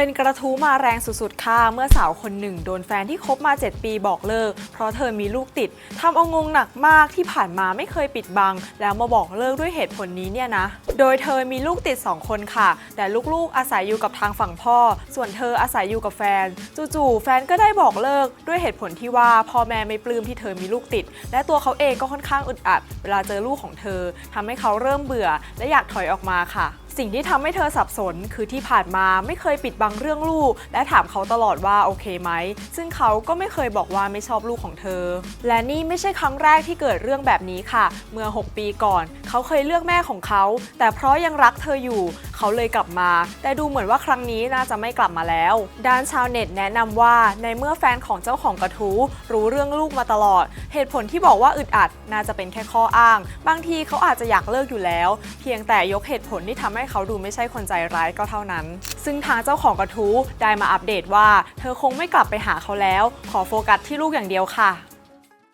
เป็นกระทู้มาแรงสุดๆ ค่ะ เมื่อสาวคนหนึ่งโดนแฟนที่คบมา 7 ปีบอกเลิก เพราะเธอมีลูกติดทำเอางงหนักมากที่ผ่านมาไม่เคยปิดบัง แล้วมาบอกเลิกด้วยเหตุผลนี้เนี่ยนะ โดยเธอมีลูกติด 2 คนค่ะ แต่ลูกๆอาศัยอยู่กับทางฝั่งพ่อ ส่วนเธออาศัยอยู่กับแฟน จู่ๆแฟนก็ได้บอกเลิกด้วยเหตุผลที่ว่าพ่อแม่ไม่ปลื้มที่เธอมีลูกติด และตัวเขาเองก็ค่อนข้างอึดอัด เวลาเจอลูกของเธอทำให้เขาเริ่มเบื่อ และอยากถอยออกมาค่ะ สิ่งที่ทำให้เธอสับสน คือที่ผ่านมาไม่เคยปิดบังเรื่องลูก และถามเขาตลอดว่าโอเคไหม ซึ่งเขาก็ไม่เคยบอกว่าไม่ชอบลูกของเธอ และนี่ไม่ใช่ครั้งแรกที่เกิดเรื่องแบบนี้ค่ะ เมื่อ 6 ปีก่อนเขาเคยเลือกแม่ของเขา แต่เพราะยังรักเธออยู่ เขาเลยกลับมา แต่ดูเหมือนว่าครั้งนี้น่าจะไม่กลับมาแล้ว ด้านชาวเน็ตแนะนำว่าในเมื่อแฟนของเจ้าของกระทู้รู้เรื่องลูกมาตลอด เหตุผลที่บอกว่าอึดอัดน่าจะเป็นแค่ข้ออ้าง บางทีเขาอาจจะอยากเลิกอยู่แล้ว เพียงแต่ยกเหตุผลที่ทำให้เขาดูไม่ใช่คนใจร้ายก็เท่านั้น ซึ่งทางเจ้าของกระทู้ได้มาอัปเดตว่า เธอคงไม่กลับไปหาเขาแล้ว ขอโฟกัสที่ลูกอย่างเดียวค่ะ